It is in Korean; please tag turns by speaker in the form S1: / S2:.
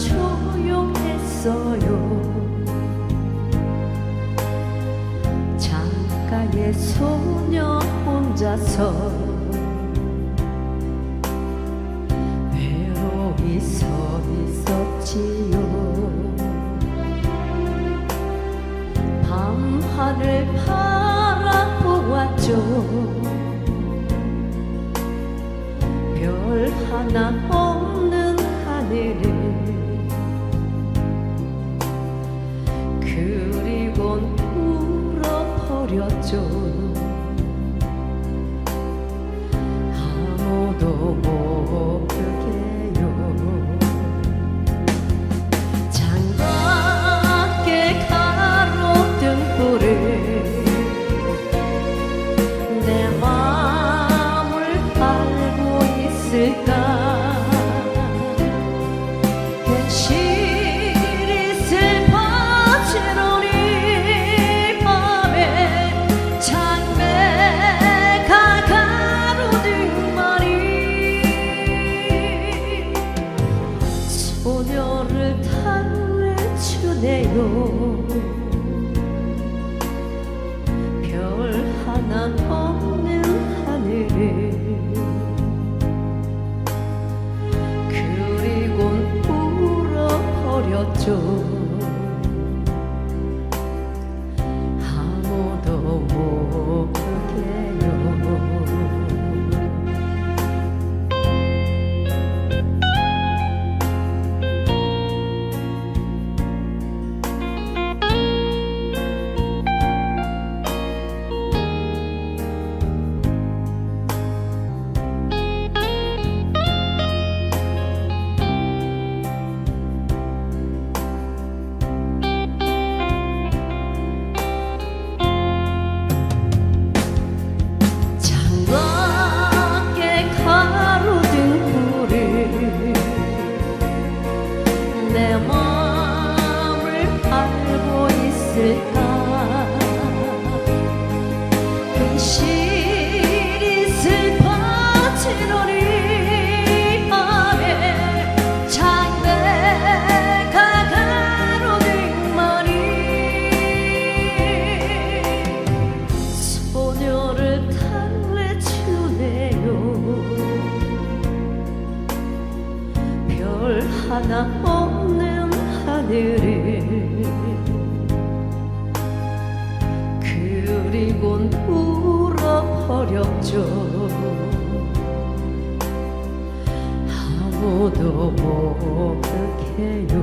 S1: 조용했어요. 창가에 소녀 혼자서 외로이 서 있었지요. 밤하늘 바라보았죠. 별 하나 없는 하늘을 그리곤 울어버렸죠 달래주네요. 별 하나 없는 하늘을 그리곤 울어버렸죠 하나 없는 하늘을 그리곤 울어버렸죠. 아무도 모르게요.